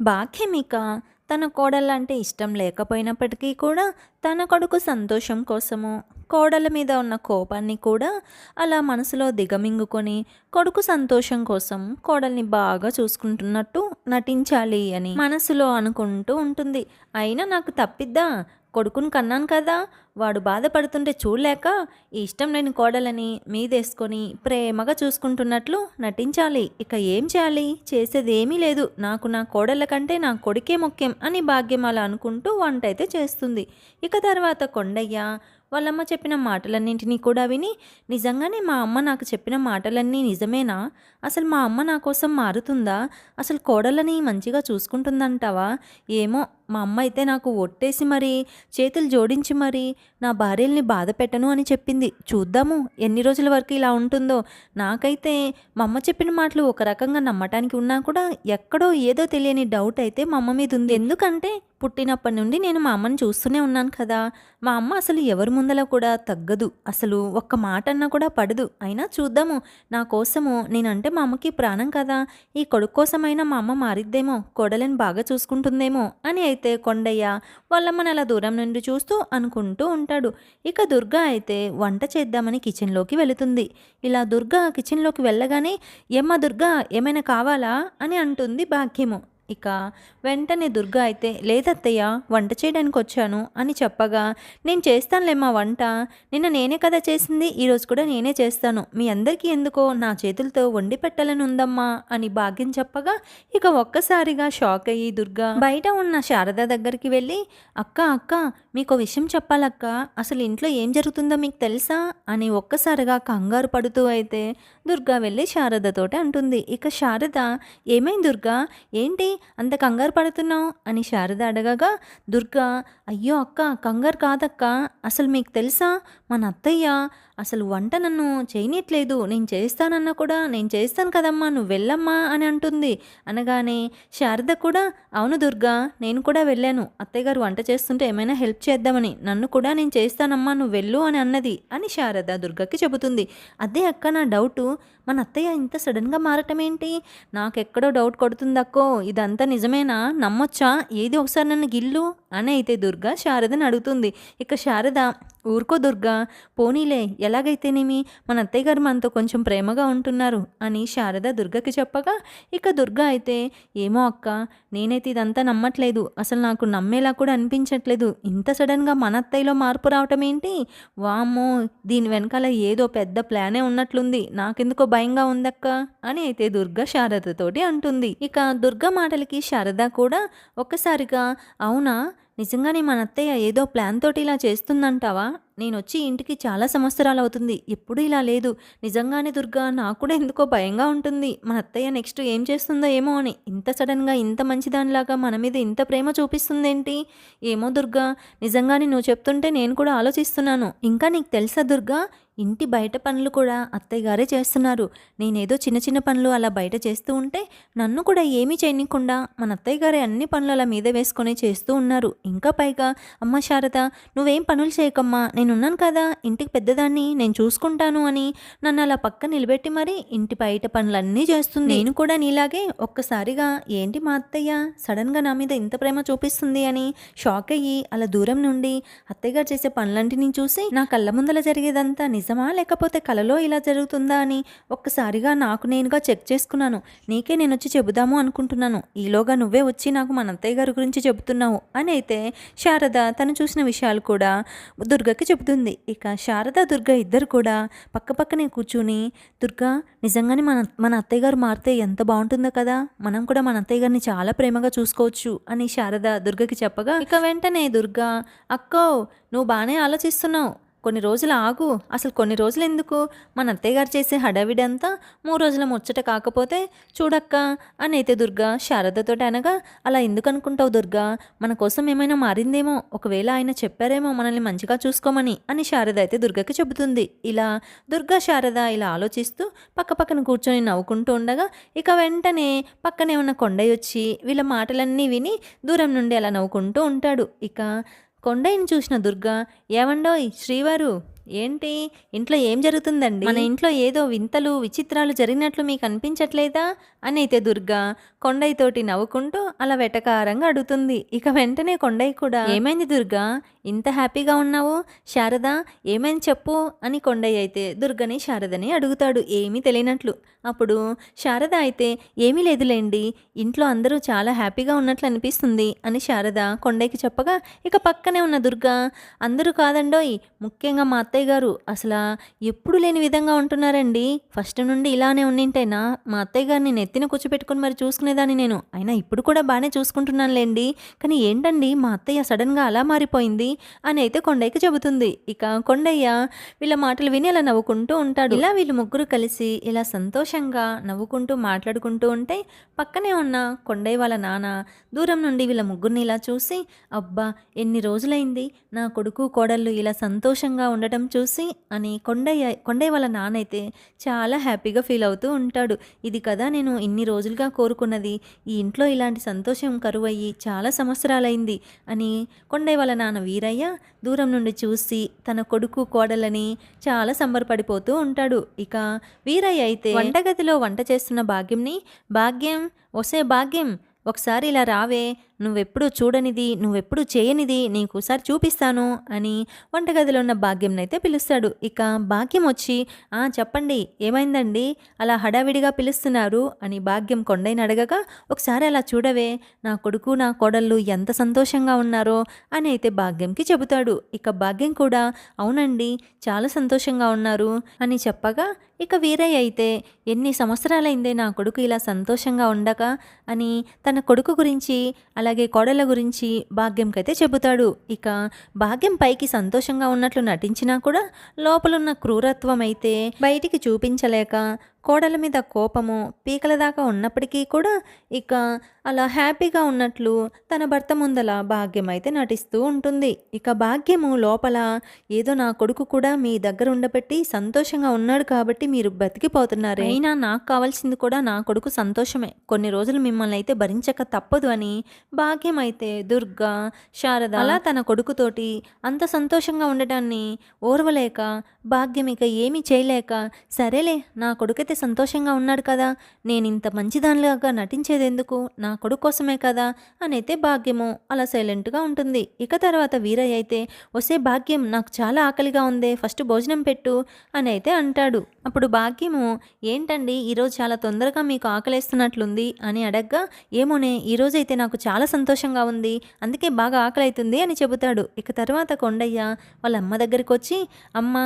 బాఖ్యమిక తన కోడలంటే ఇష్టం లేకపోయినప్పటికీ కూడా తన కొడుకు సంతోషం కోసము కోడల మీద ఉన్న కోపాన్ని కూడా అలా మనసులో దిగమింగుకొని కొడుకు సంతోషం కోసం కోడల్ని బాగా చూసుకుంటున్నట్టు నటించాలి అని మనసులో అనుకుంటూ ఉంటుంది. అయినా నాకు తప్పిద్దా? కొడుకుని కన్నాను కదా. వాడు బాధపడుతుంటే చూడలేక ఈ ఇష్టం లేని కోడలని మీదేసుకొని ప్రేమగా చూసుకుంటున్నట్లు నటించాలి. ఇక ఏం చేయాలి? చేసేది ఏమీ లేదు. నాకు నా కోడళ్ళ కంటే నా కొడుకే ముఖ్యం అని భాగ్యం అలా అనుకుంటూ వంట అయితే చేస్తుంది. ఇక తర్వాత కొండయ్య వాళ్ళమ్మ చెప్పిన మాటలన్నింటినీ కూడా విని నిజంగానే మా అమ్మ నాకు చెప్పిన మాటలన్నీ నిజమేనా? అసలు మా అమ్మ నా కోసం మారుతుందా? అసలు కోడలని మంచిగా చూసుకుంటుందంటావా? ఏమో మా అమ్మ అయితే నాకు ఒట్టేసి మరి చేతులు జోడించి మరి నా భార్యల్ని బాధ పెట్టను అని చెప్పింది. చూద్దాము ఎన్ని రోజుల వరకు ఇలా ఉంటుందో. నాకైతే మా అమ్మ చెప్పిన మాటలు ఒక రకంగా నమ్మటానికి ఉన్నా కూడా ఎక్కడో ఏదో తెలియని డౌట్ అయితే మా అమ్మ మీద ఉంది. ఎందుకంటే పుట్టినప్పటి నుండి నేను మా అమ్మని చూస్తూనే ఉన్నాను కదా. మా అమ్మ అసలు ఎవరి ముందల కూడా తగ్గదు. అసలు ఒక్క మాట అన్నా కూడా పడదు. అయినా చూద్దాము నా కోసము నేనంటే మా అమ్మకి ప్రాణం కదా. ఈ కొడుకు కోసమైనా మా అమ్మ మారిద్దేమో కోడలని బాగా చూసుకుంటుందేమో అని అయితే కొండయ్య వాళ్ళమ్మని అలా దూరం నుండి చూస్తూ అనుకుంటూ ఉంటాడు. ఇక దుర్గా అయితే వంట చేద్దామని కిచెన్లోకి వెళుతుంది. ఇలా దుర్గా కిచెన్లోకి వెళ్ళగానే ఏమ్మా దుర్గ ఏమైనా కావాలా? అని అంటుంది భాగ్యము. ఇక వెంటనే దుర్గా అయితే లేదత్తయ్య వంట చేయడానికి వచ్చాను అని చెప్పగా నేను చేస్తానులేమ్మా వంట. నిన్న నేనే కదా చేసింది ఈరోజు కూడా నేనే చేస్తాను. మీ అందరికీ ఎందుకో నా చేతులతో వండి పెట్టాలని ఉందమ్మా అని భాగ్యం చెప్పగా ఇక ఒక్కసారిగా షాక్ అయ్యి దుర్గా బయట ఉన్న శారద దగ్గరికి వెళ్ళి అక్క అక్క మీకు విషయం చెప్పాలక్క. అసలు ఇంట్లో ఏం జరుగుతుందో మీకు తెలుసా? అని ఒక్కసారిగా కంగారు పడుతూ అయితే దుర్గా వెళ్ళి శారదతోటి అంటుంది. ఇక శారద ఏమైంది దుర్గా? ఏంటి? అంత కంగారు పడుతున్నావు? అని శారద అడగగా దుర్గా అయ్యో అక్క కంగారు కాదక్క అసలు మీకు తెలుసా? మన అత్తయ్య అసలు వంట నన్ను చేయనట్లేదు నేను చేస్తానన్నా కూడా నేను చేస్తాను కదమ్మా నువ్వు వెళ్ళమ్మా అని అంటుంది. అనగానే శారద కూడా అవును దుర్గా నేను కూడా వెళ్ళాను. అత్తయ్య గారు వంట చేస్తుంటే ఏమైనా హెల్ప్ చేద్దామని. నన్ను కూడా నేను చేస్తానమ్మా నువ్వు వెళ్ళు అని అన్నది అని శారద దుర్గకి చెబుతుంది. అదే అక్క నా డౌటు. మన అత్తయ్య ఇంత సడన్గా మారటం ఏంటి? నాకెక్కడో డౌట్ కొడుతుందక్కో. ఇదంతా నిజమేనా? నమ్మొచ్చా? ఏది ఒకసారి నన్ను గిల్లు. అని అయితే దుర్గా శారదని అడుగుతుంది. ఇక శారద ఊరుకో దుర్గా పోనీలే ఎలాగైతేనేమి? మన అత్తయ్య గారు మనతో కొంచెం ప్రేమగా ఉంటున్నారు అని శారద దుర్గకి చెప్పగా ఇక దుర్గా అయితే ఏమో అక్క నేనైతే ఇదంతా నమ్మట్లేదు. అసలు నాకు నమ్మేలా కూడా అనిపించట్లేదు. ఇంత సడన్గా మన అత్తయ్యలో మార్పు రావటం ఏంటి? వామ్మో దీని వెనకాల ఏదో పెద్ద ప్లానే ఉన్నట్లుంది. నాకెందుకో భయంగా ఉందక్క అని అయితే దుర్గా శారదతోటి అంటుంది. ఇక దుర్గా మాటలకి శారద కూడా ఒక్కసారిగా అవునా? నిజంగానే మన అత్తయ్య ఏదో ప్లాన్ తోటి ఇలా చేస్తుందంటావా? నేను వచ్చి ఇంటికి చాలా సంవత్సరాలు అవుతుంది ఎప్పుడు ఇలా లేదు. నిజంగానే దుర్గా నాకు కూడా ఎందుకో భయంగా ఉంటుంది. మన అత్తయ్య నెక్స్ట్ ఏం చేస్తుందో ఏమో అని. ఇంత సడన్గా ఇంత మంచిదానిలాగా మన మీద ఇంత ప్రేమ చూపిస్తుందేంటి? ఏమో దుర్గా నిజంగానే నువ్వు చెప్తుంటే నేను కూడా ఆలోచిస్తున్నాను. ఇంకా నీకు తెలుసా దుర్గా ఇంటి బయట పనులు కూడా అత్తయ్య గారే చేస్తున్నారు. నేనేదో చిన్న చిన్న పనులు అలా బయట చేస్తూ ఉంటే నన్ను కూడా ఏమీ చేయనీయకుండా మన అత్తయ్య గారే అన్ని పనులు అలా మీద వేసుకొని చేస్తూ ఉన్నారు. ఇంకా పైగా అమ్మ శారద నువ్వేం పనులు చేయకమ్మా నేనున్నాను కదా ఇంటికి పెద్దదాన్ని నేను చూసుకుంటాను అని నన్ను అలా పక్క నిలబెట్టి మరి ఇంటి బయట పనులన్నీ చేస్తుంది. నేను కూడా నీలాగే ఒక్కసారిగా ఏంటి మా అత్తయ్య సడన్గా నా మీద ఇంత ప్రేమ చూపిస్తుంది అని షాక్ అయ్యి అలా దూరం నుండి అత్తయ్య గారు చేసే పనులంటిని చూసి నా కళ్ళ ముందల జరిగేదంతా నిజం నిజమా? లేకపోతే కలలో ఇలా జరుగుతుందా అని ఒక్కసారిగా నాకు నేనుగా చెక్ చేసుకున్నాను. నీకే నేను వచ్చి చెబుదాము అనుకుంటున్నాను. ఈలోగా నువ్వే వచ్చి నాకు మన అత్తయ్య గారి గురించి చెబుతున్నావు. అని అయితే శారద తను చూసిన విషయాలు కూడా దుర్గకి చెబుతుంది. ఇక శారద దుర్గ ఇద్దరు కూడా పక్కపక్కనే కూర్చుని దుర్గా నిజంగానే మన మన అత్తయ్య గారు మారితే ఎంత బాగుంటుందో కదా? మనం కూడా మన అత్తయ్య గారిని చాలా ప్రేమగా చూసుకోవచ్చు అని శారద దుర్గకి చెప్పగా ఇక వెంటనే దుర్గా అక్కో నువ్వు బాగానే ఆలోచిస్తున్నావు. కొన్ని రోజులు ఆగు. అసలు కొన్ని రోజులు ఎందుకు? మన అత్తయ్యగారు చేసే హడావిడంతా మూడు రోజుల ముచ్చట కాకపోతే చూడక్క అని అయితే దుర్గా శారదతో అనగా అలా ఎందుకు అనుకుంటావు దుర్గా? మన కోసం ఏమైనా మారిందేమో? ఒకవేళ ఆయన చెప్పారేమో మనల్ని మంచిగా చూసుకోమని అని శారద అయితే దుర్గకి చెబుతుంది. ఇలా దుర్గా శారద ఇలా ఆలోచిస్తూ పక్క పక్కన కూర్చొని నవ్వుకుంటూ ఉండగా ఇక వెంటనే పక్కనే ఉన్న కొండయ్య వచ్చి వీళ్ళ మాటలన్నీ విని దూరం నుండి అలా నవ్వుకుంటూ ఉంటాడు. ఇక కొండయ్యని చూసిన దుర్గా ఏమండోయ్ శ్రీవారు ఏంటి? ఇంట్లో ఏం జరుగుతుందండి? మన ఇంట్లో ఏదో వింతలు విచిత్రాలు జరిగినట్లు మీకు అనిపించట్లేదా? అని అయితే దుర్గా కొండయ్య తోటి నవ్వుకుంటూ అలా వెటకారంగా అడుగుతుంది. ఇక వెంటనే కొండయ్య కూడా ఏమైంది దుర్గా? ఇంత హ్యాపీగా ఉన్నావు? శారద ఏమైంది చెప్పు? అని కొండయ్య అయితే దుర్గని శారదని అడుగుతాడు ఏమీ తెలియనట్లు. అప్పుడు శారద అయితే ఏమీ లేదులేండి ఇంట్లో అందరూ చాలా హ్యాపీగా ఉన్నట్లు అనిపిస్తుంది అని శారద కొండయ్యకి చెప్పగా ఇక పక్కనే ఉన్న దుర్గ అందరూ కాదండోయ్ ముఖ్యంగా మా అత్తయ్య గారు అసలు ఎప్పుడు లేని విధంగా ఉంటున్నారండి. ఫస్ట్ నుండి ఇలానే ఉన్నింటైనా? మా అత్తయ్య గారిని నెత్తిన కూర్చోపెట్టుకుని మరి చూసుకునేదాన్ని నేను. అయినా ఇప్పుడు కూడా బాగానే చూసుకుంటున్నానులేండి. కానీ ఏంటండి మా అత్తయ్య సడన్గా అలా మారిపోయింది. అని అయితే కొండయ్యకి చెబుతుంది. ఇక కొండయ్య వీళ్ళ మాటలు విని అలా నవ్వుకుంటూ ఉంటాడు. ఇలా వీళ్ళు ముగ్గురు కలిసి ఇలా సంతోషంగా నవ్వుకుంటూ మాట్లాడుకుంటూ ఉంటే పక్కనే ఉన్న కొండయ్య వాళ్ళ నాన్న దూరం నుండి వీళ్ళ ముగ్గురిని ఇలా చూసి అబ్బా ఎన్ని రోజులైంది నా కొడుకు కోడళ్ళు ఇలా సంతోషంగా ఉండటం చూసి అని కొండయ్య కొండయ్య వాళ్ళ నాన్న అయితే చాలా హ్యాపీగా ఫీల్ అవుతూ ఉంటాడు. ఇది కదా నేను ఇన్ని రోజులుగా కోరుకున్నది. ఈ ఇంట్లో ఇలాంటి సంతోషం కరువయ్యి చాలా సంవత్సరాలైంది అని కొండయ్య వాళ్ళ నాన్న వీరయ్య దూరం నుండి చూసి తన కొడుకు కోడలని చాలా సంబరపడిపోతూ ఉంటాడు. ఇక వీరయ్య అయితే వంటగదిలో వంట చేస్తున్న భాగ్యంని భాగ్యం ఒసే భాగ్యం ఒకసారి ఇలా రావే నువ్వెప్పుడు చూడనిది నువ్వెప్పుడు చేయనిది నీకు ఒకసారి చూపిస్తాను అని వంటగదిలో ఉన్న భాగ్యంనైతే పిలుస్తాడు. ఇక భాగ్యం వచ్చి ఆ చెప్పండి ఏమైందండి? అలా హడావిడిగా పిలుస్తున్నారు అని భాగ్యం కొండైన అడగగా ఒకసారి అలా చూడవే నా కొడుకు నా కోడళ్ళు ఎంత సంతోషంగా ఉన్నారో అని అయితే భాగ్యంకి చెబుతాడు. ఇక భాగ్యం కూడా అవునండి చాలా సంతోషంగా ఉన్నారు అని చెప్పగా ఇక వీరయ్య అయితే ఎన్ని సంవత్సరాలైందే నా కొడుకు ఇలా సంతోషంగా ఉండక అని తన కొడుకు గురించి అలా అలాగే కోడల గురించి భాగ్యంకైతే చెబుతాడు. ఇక భాగ్యం పైకి సంతోషంగా ఉన్నట్లు నటించినా కూడా లోపలున్న క్రూరత్వం అయితే బయటికి చూపించలేక కోడల మీద కోపము పీకల దాకా ఉన్నప్పటికీ కూడా ఇక అలా హ్యాపీగా ఉన్నట్లు తన భర్త ముందల భాగ్యం అయితే నటిస్తూ ఉంటుంది. ఇక భాగ్యము లోపల ఏదో నా కొడుకు కూడా మీ దగ్గర ఉండబెట్టి సంతోషంగా ఉన్నాడు కాబట్టి మీరు బతికిపోతున్నారు అయినా నాకు కావాల్సింది కూడా నా కొడుకు సంతోషమే. కొన్ని రోజులు మిమ్మల్ని అయితే భరించక తప్పదు అని భాగ్యం అయితే దుర్గా శారద అలా తన కొడుకుతోటి అంత సంతోషంగా ఉండటాన్ని ఓర్వలేక భాగ్యం ఇక ఏమీ చేయలేక సరేలే నా కొడుకైతే సంతోషంగా ఉన్నాడు కదా నేను ఇంత మంచిదానిలాగా నటించేదెందుకు? నా కొడుకు కోసమే కదా? అని అయితే భాగ్యము. అలా సైలెంట్గా ఉంటుంది. ఇక తర్వాత వీరయ్య అయితే వసే భాగ్యం నాకు చాలా ఆకలిగా ఉందే ఫస్ట్ భోజనం పెట్టు అని అయితే అంటాడు. అప్పుడు భాగ్యము ఏంటండి ఈరోజు చాలా తొందరగా మీకు ఆకలేస్తున్నట్లుంది అని అడగ్గా ఏమోనే ఈరోజైతే నాకు చాలా సంతోషంగా ఉంది అందుకే బాగా ఆకలి అవుతుంది అని చెబుతాడు. ఇక తర్వాత కొండయ్య వాళ్ళ అమ్మ దగ్గరికి వచ్చి అమ్మ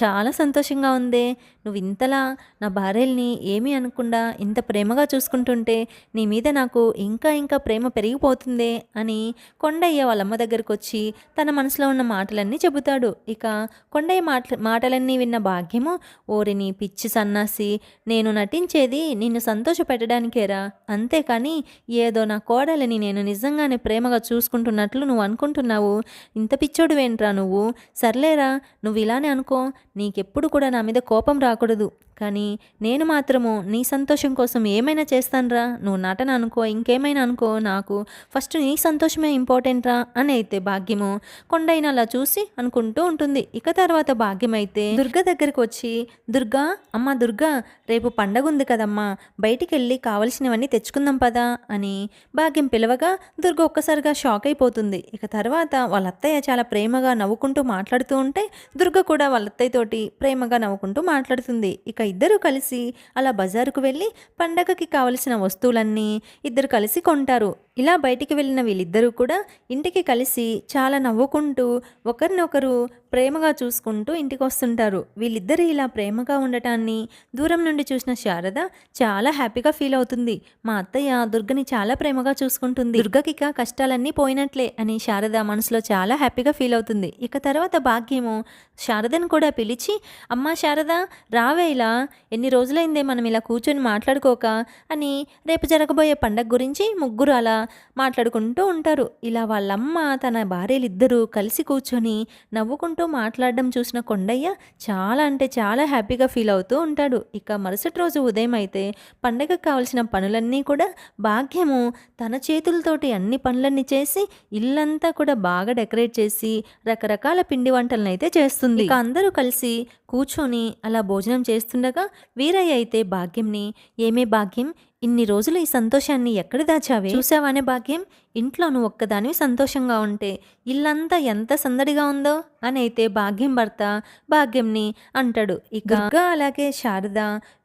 చాలా సంతోషంగా ఉందే నువ్వు ఇంతలా నా భార్యల్ని ఏమీ అనకుండా ఇంత ప్రేమగా చూసుకుంటుంటే నీ మీద నాకు ఇంకా ఇంకా ప్రేమ పెరిగిపోతుందే అని కొండయ్య వాళ్ళమ్మ దగ్గరకు వచ్చి తన మనసులో ఉన్న మాటలన్నీ చెబుతాడు. ఇక కొండయ్య మాట మాటలన్నీ విన్న భాగ్యము ఓరి నీ పిచ్చి సన్నాసి నేను నటించేది నిన్ను సంతోషపెట్టడానికేరా. అంతేకాని ఏదో నా కోడలిని నేను నిజంగానే ప్రేమగా చూసుకుంటున్నట్లు నువ్వు అనుకుంటున్నావు. ఇంత పిచ్చోడువేంట్రా నువ్వు? సర్లేరా నువ్వు ఇలానే అనుకో. నీకెప్పుడు కూడా నా మీద కోపం రాకూడదు. కానీ నేను మాత్రము నీ సంతోషం కోసం ఏమైనా చేస్తానురా? నువ్వు నటన అనుకో ఇంకేమైనా అనుకో నాకు ఫస్ట్ నీ సంతోషమే ఇంపార్టెంట్ రా అని అయితే భాగ్యము కొండైన అలా చూసి అనుకుంటూ ఉంటుంది. ఇక తర్వాత భాగ్యం అయితే దుర్గ దగ్గరికి వచ్చి దుర్గా అమ్మ దుర్గా రేపు పండగ ఉంది కదమ్మా బయటికి వెళ్ళి కావలసినవన్నీ తెచ్చుకుందాం పదా అని భాగ్యం పిలవగా దుర్గ ఒక్కసారిగా షాక్ అయిపోతుంది. ఇక తర్వాత వాళ్ళ అత్తయ్య చాలా ప్రేమగా నవ్వుకుంటూ మాట్లాడుతూ ఉంటే దుర్గ కూడా వాళ్ళ అత్తయ్యతోటి ప్రేమగా నవ్వుకుంటూ మాట్లాడుతుంది. ఇక ఇద్దరు కలిసి అలా బజారుకు వెళ్ళి పండగకి కావలసిన వస్తువులన్నీ ఇద్దరు కలిసి కొంటారు. ఇలా బయటికి వెళ్ళిన వీళ్ళిద్దరూ కూడా ఇంటికి కలిసి చాలా నవ్వుకుంటూ ఒకరినొకరు ప్రేమగా చూసుకుంటూ ఇంటికి వస్తుంటారు. వీళ్ళిద్దరూ ఇలా ప్రేమగా ఉండటాన్ని దూరం నుండి చూసిన శారద చాలా హ్యాపీగా ఫీల్ అవుతుంది. మా అత్తయ్య దుర్గని చాలా ప్రేమగా చూసుకుంటుంది. దుర్గకిక కష్టాలన్నీ పోయినట్లే అని శారద మనసులో చాలా హ్యాపీగా ఫీల్ అవుతుంది. ఇక తర్వాత భాగ్యము శారదను కూడా పిలిచి అమ్మ శారద రావే ఇలా. ఎన్ని రోజులైందే మనం ఇలా కూర్చొని మాట్లాడుకోక అని రేపు జరగబోయే పండగ గురించి ముగ్గురు అలా మాట్లాడుకుంటూ ఉంటారు. ఇలా వాళ్ళమ్మ తన భార్యలిద్దరూ కలిసి కూర్చొని నవ్వుకుంటూ మాట్లాడడం చూసిన కొండయ్య చాలా అంటే చాలా హ్యాపీగా ఫీల్ అవుతూ ఉంటాడు. ఇక మరుసటి రోజు ఉదయం అయితే పండగకు కావాల్సిన పనులన్నీ కూడా భాగ్యము తన చేతులతోటి అన్ని పనులన్నీ చేసి ఇల్లంతా కూడా బాగా డెకరేట్ చేసి రకరకాల పిండి వంటలను అయితే చేస్తుంది. ఇక అందరూ కలిసి కూర్చొని అలా భోజనం చేస్తుండగా వీరయ్య అయితే భాగ్యంని ఏమే భాగ్యం? ఇన్ని రోజులు ఈ సంతోషాన్ని ఎక్కడ దాచావే? చూసావానే భాగ్యం ఇంట్లో నువ్వు ఒక్కదానివి సంతోషంగా ఉంటే ఇల్లంతా ఎంత సందడిగా ఉందో? అని అయితే భాగ్యం భర్త భాగ్యంని అంటాడు. ఇక అలాగే శారద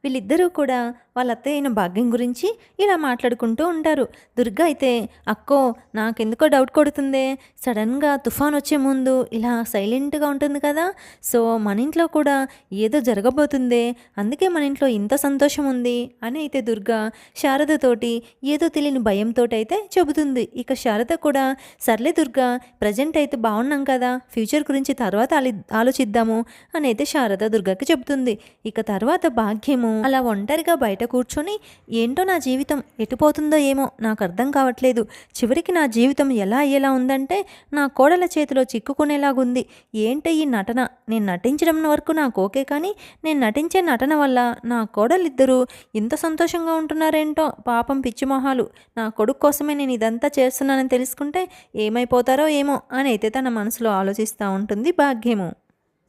వీళ్ళిద్దరూ కూడా వాళ్ళ అత్తయ్య అయిన భాగ్యం గురించి ఇలా మాట్లాడుకుంటూ ఉంటారు. దుర్గ అయితే అక్కో నాకెందుకో డౌట్ కొడుతుంది? సడన్గా తుఫాన్ వచ్చే ముందు ఇలా సైలెంట్గా ఉంటుంది కదా? సో మన ఇంట్లో కూడా ఏదో జరగబోతుంది అందుకే మన ఇంట్లో ఇంత సంతోషం ఉంది అని అయితే దుర్గ శారదతోటి ఏదో తెలియని భయంతో అయితే చెబుతుంది. ఇక శారద కూడా సర్లే దుర్గా ప్రజెంట్ అయితే బాగున్నాం కదా ఫ్యూచర్ గురించి తర్వాత ఆలోచిద్దాము అని అయితే శారద దుర్గాకి చెబుతుంది. ఇక తర్వాత భాగ్యము అలా ఒంటరిగా బయట కూర్చొని ఏంటో నా జీవితం ఎటుపోతుందో ఏమో నాకు అర్థం కావట్లేదు. చివరికి నా జీవితం ఎలా అయ్యేలా ఉందంటే నా కోడల చేతిలో చిక్కుకునేలాగుంది. ఏంటి ఈ నటన? నేను నటించడం వరకు నాకు ఓకే కానీ నేను నటించే నటన వల్ల నా కోడలిద్దరూ ఇంత సంతోషంగా ఉంటున్నారేంటో పాపం పిచ్చి మొహాలు నా కొడుకు కోసమే నేను ఇదంతా చేస్తున్నానని తెలుసుకుంటే ఏమైపోతారో ఏమో అని అయితే తన మనసులో ఆలోచిస్తూ ఉంటుంది భాగ్యము.